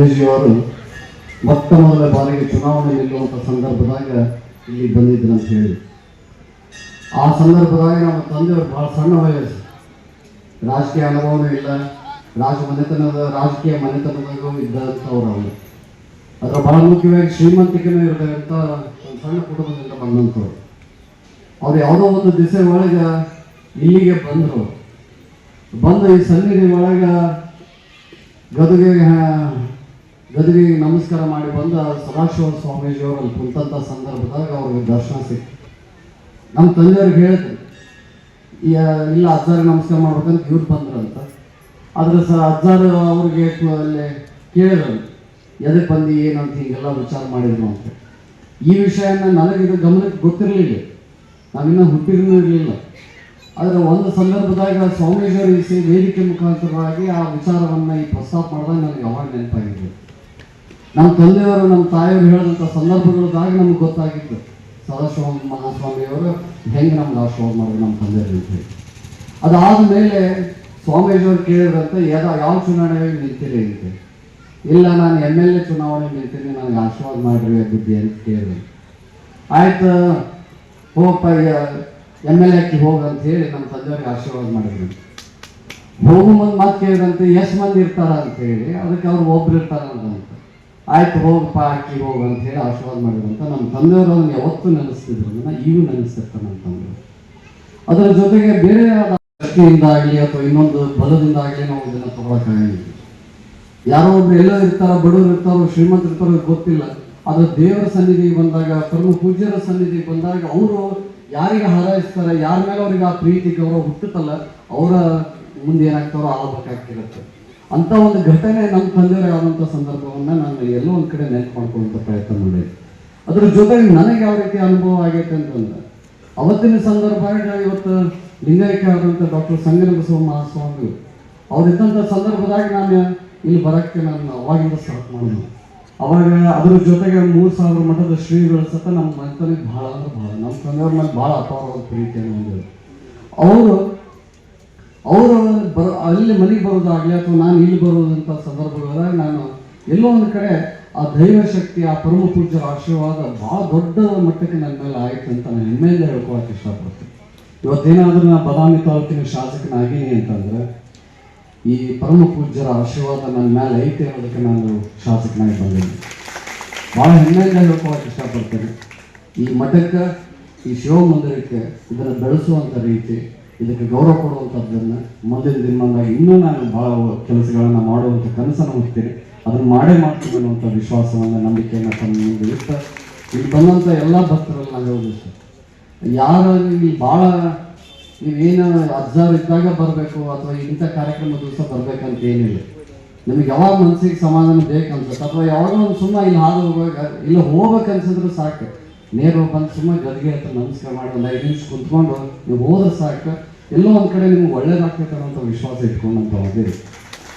ಸ್ವಾಮೀಜಿಯವರು ಮೊತ್ತ ಮೊದಲ ಬಾರಿಗೆ ಚುನಾವಣೆ ನಿಲ್ಲುವಂಥ ಸಂದರ್ಭದಾಗ ಇಲ್ಲಿ ಬಂದಿದ್ರು ಅಂತ ಹೇಳಿ. ಆ ಸಂದರ್ಭದಾಗ ನಮ್ಮ ತಂದೆಯವರು ಭಾಳ ಸಣ್ಣ ವಯಸ್ಸು. ರಾಜಕೀಯ ಅನುಭವನೂ ಇಲ್ಲ. ರಾಜ ಮನೆತನದ, ರಾಜಕೀಯ ಮನೆತನದಾಗೂ ಇದ್ದಂಥವ್ರು ಅವರು ಅದರ ಬಹಳ ಮುಖ್ಯವಾಗಿ ಶ್ರೀಮಂತಿಕೆನೂ ಇರತಕ್ಕಂಥ ಒಂದು ಸಣ್ಣ ಕುಟುಂಬದಿಂದ ಬಂದಂಥವ್ರು. ಅವ್ರು ಯಾವುದೋ ಒಂದು ದಿಸೆ ಒಳಗೆ ಇಲ್ಲಿಗೆ ಬಂದರು. ಬಂದು ಈ ಸನ್ನಿಧಿ ಒಳಗೆ ಗದುಗಿಗೆ ಹಾ- ನಮಸ್ಕಾರ ಮಾಡಿ ಬಂದ ಸದಾಶಿವ ಸ್ವಾಮೀಜಿ ಅವರು ಕುಂತಂಥ ಸಂದರ್ಭದಾಗ ಅವ್ರಿಗೆ ದರ್ಶನ ಸಿಕ್ತು. ನಮ್ಮ ತಂದೆಯವ್ರಿಗೆ ಹೇಳಿದ್ರು ಇಲ್ಲ, ಅಜ್ಜಾರಿಗೆ ನಮಸ್ಕಾರ ಮಾಡ್ಬೇಕಂತ ಇವ್ರು ಬಂದ್ರಂತ. ಆದ್ರೆ ಸರ್ ಅಜ್ಜಾರು ಅವ್ರಿಗೆ ಅಲ್ಲಿ ಕೇಳಿದ್ರು ಎದಕ್ಕೆ ಬಂದು ಏನಂತ ಹೀಗೆಲ್ಲ ವಿಚಾರ ಮಾಡಿದ್ರು ಅಂತ. ಈ ವಿಷಯನ ನನಗೆ ಇದು ಗಮನಕ್ಕೆ ಗೊತ್ತಿರಲಿಲ್ಲ. ನಾವಿನ್ನೂ ಹುಟ್ಟಿರೂ ಇರಲಿಲ್ಲ. ಆದರೆ ಒಂದು ಸಂದರ್ಭದಾಗ ಸ್ವಾಮೀಜಿಯವರು ವೇದಿಕೆ ಮುಖಾಂತರವಾಗಿ ಆ ವಿಚಾರವನ್ನು ಈ ಪ್ರಸ್ತಾಪ ಮಾಡಿದಾಗ ನನಗೆ ಯಾವಾಗ ನೆನಪಾಗಿದೆ. ನಮ್ಮ ತಂದೆಯವರು, ನಮ್ಮ ತಾಯಿಯವರು ಹೇಳಿದಂಥ ಸಂದರ್ಭಗಳದಾಗ ನಮ್ಗೆ ಗೊತ್ತಾಗಿತ್ತು. ಸದಾಶಿವ ಮಹಾಸ್ವಾಮಿಯವರು ಹೆಂಗೆ ನಮ್ಗೆ ಆಶೀರ್ವಾದ ಮಾಡಿದ್ರು ನಮ್ಮ ತಂದೆಯವರು ಅಂತ ಹೇಳಿ. ಅದಾದ ಮೇಲೆ ಸ್ವಾಮೀಜಿಯವರು ಕೇಳಿದ್ರಂತೆ ಯಾವ ಯಾವ ಚುನಾವಣೆಗೆ ನಿಂತಿರಿ? ಅಂತ ಇಲ್ಲ, ನಾನು ಎಂ ಎಲ್ ಎ ಚುನಾವಣೆ ನಿಂತೀನಿ ನನಗೆ ಆಶೀರ್ವಾದ ಮಾಡಿರಿ ಬುದ್ಧಿ ಅಂತ ಕೇಳಿದ್ರು. ಆಯ್ತು, ಹೋಗಪ್ಪ ಎಂ ಎಲ್ ಎಕ್ಕೆ ಹೋಗ ಅಂತ ಹೇಳಿ ನಮ್ಮ ತಂದೆಯವ್ರಿಗೆ ಆಶೀರ್ವಾದ ಮಾಡಿದ್ರು. ಹೋಗು ಮುಂದೆ ಮತ್ತೆ ಕೇಳಿದಂತೆ ಎಷ್ಟು ಮಂದಿ ಇರ್ತಾರ? ಅಂತ ಹೇಳಿ. ಅದಕ್ಕೆ ಅವ್ರು ಒಬ್ರು ಇರ್ತಾರ ಅಂತ. ಆಯ್ತು ಹೋಗಪ್ಪ ಆಕಿ ಹೋಗು ಅಂತ ಹೇಳಿ ಆಶೀರ್ವಾದ ಮಾಡಿದಂತ ನಮ್ಮ ತಂದೆಯವರು ನನಗೆ ಯಾವತ್ತೂ ನೆನೆಸ್ತಿದ್ರು. ಅದನ್ನು ಈಗೂ ನೆನೆಸ್ತಿರ್ತಾರೆ ನಮ್ಮ ಅದರ ಜೊತೆಗೆ ಬೇರೆ ಶಕ್ತಿಯಿಂದ ಆಗಲಿ ಅಥವಾ ಇನ್ನೊಂದು ಬಲದಿಂದ ಆಗಲಿ ನಾವು ಇದನ್ನು ತಗೊಳಕ್ಕಾಗಂಗಿಲ್ಲ ಯಾರೋ ಒಬ್ರು ಎಲ್ಲೋ ಇರ್ತಾರ, ಬಡವರು ಇರ್ತಾರೋ, ಶ್ರೀಮಂತರು ಇರ್ತಾರೋ ಗೊತ್ತಿಲ್ಲ. ಅದು ದೇವರ ಸನ್ನಿಧಿಗೆ ಬಂದಾಗ ತಮ್ಮ ಪೂಜ್ಯರ ಸನ್ನಿಧಿಗೆ ಬಂದಾಗ ಅವರು ಯಾರಿಗೆ ಹಾರೈಸ್ತಾರೆ, ಯಾರ ಮೇಲೆ ಅವ್ರಿಗೆ ಆ ಪ್ರೀತಿ ಗೌರವ ಹುಟ್ಟುತ್ತಲ್ಲ, ಅವರ ಮುಂದೆ ಏನಾಗ್ತಾರೋ ಆಗಬೇಕಾಗಿರುತ್ತೆ ಅಂತ ಒಂದು ಘಟನೆ ನಮ್ಮ ತಂದೆಯವರ ಆದಂಥ ಸಂದರ್ಭವನ್ನ ನಾನು ಎಲ್ಲೋ ಒಂದು ಕಡೆ ನೆನಪು ಪ್ರಯತ್ನ ಮಾಡಿದೆ. ಅದ್ರ ಜೊತೆಗೆ ನನಗೆ ಯಾವ ರೀತಿ ಅನುಭವ ಆಗೈತೆ ಅಂತಂದ್ರೆ ಅವತ್ತಿನ ಸಂದರ್ಭ ಇವತ್ತು ಲಿಂಗೈಕ್ಯ ಆದಂಥ ಡಾಕ್ಟರ್ ಸಂಗನ ಬಸವ ಮಹಾಸ್ವಾಮಿ ಅವ್ರು ಇದ್ದಂಥ ಸಂದರ್ಭದಾಗ ನಾನು ಇಲ್ಲಿ ಬರಕ್ಕೆ ನಾನು ಅವಾಗಿಂದ ಸ್ಟಾರ್ಟ್ ಮಾಡಿದೆ ಅವಾಗ ಅದ್ರ ಜೊತೆಗೆ ಮೂರು ಸಾವಿರ ಮಠದ ಶ್ರೀಗಳು ಸತ ನಮ್ಮ ಮನೆತನಕ್ಕೆ ಭಾಳ ಅಂದ್ರೆ ಭಾಳ ನಮ್ಮ ತಂದೆಯವ್ರ ಮೇಲೆ ಭಾಳ ಅಪಾರವಾದ ಪ್ರೀತಿಯನ್ನು ಹೊಂದಿದ್ರು. ಅವರು ಅವರು ಅಲ್ಲಿ ಮನೆಗೆ ಬರೋದಾಗಲಿ ಅಥವಾ ನಾನು ಇಲ್ಲಿ ಬರೋದಂಥ ಸಂದರ್ಭಗಳಾಗ ನಾನು ಎಲ್ಲೋ ಒಂದು ಕಡೆ ಆ ದೈವ ಶಕ್ತಿ, ಆ ಪರಮ ಪೂಜ್ಯರ ಆಶೀರ್ವಾದ ಭಾಳ ದೊಡ್ಡ ಮಟ್ಟಕ್ಕೆ ನನ್ನ ಮೇಲೆ ಆಯಿತು ಅಂತ ನಾನು ಹೆಮ್ಮೆಯಿಂದ ಹೇಳ್ಕೊಳಕ್ಕೆ ಇಷ್ಟಪಡ್ತೀನಿ. ಇವತ್ತೇನಾದರೂ ನಾನು ಬದಾಮಿ ತಾಲೂಕಿನ ಶಾಸಕನಾಗೀನಿ ಅಂತಂದರೆ, ಈ ಪರಮ ಪೂಜ್ಯರ ಆಶೀರ್ವಾದ ನನ್ನ ಮೇಲೆ ಐತೆ ಅನ್ನೋದಕ್ಕೆ ನಾನು ಶಾಸಕನಾಗಿ ಬಂದಿದ್ದೀನಿ. ಭಾಳ ಹೆಮ್ಮೆಯಿಂದ ಹೇಳ್ಕೊಳಕ್ಕೆ ಇಷ್ಟಪಡ್ತೇನೆ. ಈ ಮಠಕ್ಕೆ, ಈ ಶಿವಮಂದಿರಕ್ಕೆ ಇದನ್ನು ಬೆಳೆಸುವಂಥ ರೀತಿ ಇದಕ್ಕೆ ಗೌರವ ಕೊಡುವಂಥದ್ದನ್ನು ಮುಂದಿನ ದಿನಮಾನದಾಗ ಇನ್ನೂ ನಾನು ಭಾಳ ಕೆಲಸಗಳನ್ನು ಮಾಡುವಂಥ ಕನಸನ್ನು ಹೊತ್ತೀನಿ ಅದನ್ನು ಮಾಡೇ ಮಾಡ್ತೀನಿ ಅನ್ನುವಂಥ ವಿಶ್ವಾಸವನ್ನು, ನಂಬಿಕೆಯನ್ನು ತಮ್ಮ ಇಟ್ಟು ಇಲ್ಲಿ ಬಂದಂಥ ಎಲ್ಲ ಭಕ್ತರಲ್ಲಿ ನಾನು ಹೇಳೋದು ಸರ್. ಯಾರು ಇಲ್ಲಿ ಭಾಳ ನೀವೇನು ಅಜ್ಜಾರ್ ಇದ್ದಾಗ ಬರಬೇಕು ಅಥವಾ ಇಂಥ ಕಾರ್ಯಕ್ರಮ ದಿವಸ ಬರಬೇಕಂತ ಏನಿಲ್ಲ. ನಿಮಗೆ ಯಾವಾಗ ಮನಸ್ಸಿಗೆ ಸಮಾಧಾನ ಬೇಕನ್ಸುತ್ತೆ ಅಥವಾ ಯಾವಾಗ ಒಂದು ಸುಮ್ಮನೆ ಇಲ್ಲಿ ಹಾದು ಹೋಗುವಾಗ ಇಲ್ಲ ಹೋಗ್ಬೇಕನ್ಸಿದ್ರು ಸಾಕು. ನೇರ ಬಂದು ಸುಮ್ಮನೆ ಗದಿಗೆ ಹತ್ರ ನಮಸ್ಕಾರ ಮಾಡಿ ಒಂದು ಐದು ನಿಮಿಷ ಕುಂತ್ಕೊಂಡು, ನೀವು ಹೋದ್ರೆ ಸಾಕು. ಎಲ್ಲೋ ಒಂದು ಕಡೆ ನಿಮ್ಗೆ ಅಂತ ವಿಶ್ವಾಸ ಇಟ್ಕೊಂಡಂತ ಹೋಗಿರಿ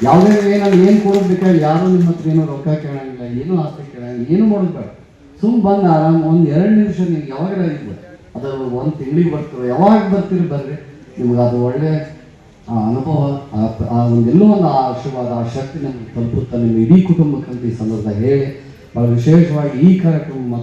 ಯಾವುದೇ ಏನಾದ್ರು ಏನು ಕೊಡೋದಕ್ಕೆ ಯಾರು ನಿಮ್ಮ ಹತ್ರ ಏನೋ ರೊಕ್ಕ ಕೇಳಂಗಿಲ್ಲ, ಏನೂ ಆಸ್ತಿ ಕೇಳಂಗಿಲ್ಲ, ಏನು ಮಾಡೋದು ಸುಮ್ ಬಂದು ಆರಾಮ್ ಒಂದು ಎರಡು ನಿಮಿಷ ನೀವು ಯಾವಾಗ ಇರ್ಬೋದು ಅದು ಒಂದು ತಿಂಗಳಿಗೆ ಬರ್ತೀರೋ, ಯಾವಾಗ ಬರ್ತೀರಿ ಬರ್ರಿ. ನಿಮ್ಗೆ ಅದು ಒಳ್ಳೆ, ಆ, ಅನುಭವ, ಆ ಒಂದು ಎಲ್ಲೋ ಒಂದು ಆ ಆಶೀರ್ವಾದ, ಆ ಶಕ್ತಿ ನಮ್ಗೆ ತಲುಪುತ್ತಾ, ನಿಮ್ಮ ಇಡೀ ಕುಟುಂಬಕ್ಕಂತ ಈ ಸಂದರ್ಭದಾಗ ಹೇಳಿ ಭಾಳ ವಿಶೇಷವಾಗಿ ಈ ಕಾರ್ಯಕ್ರಮ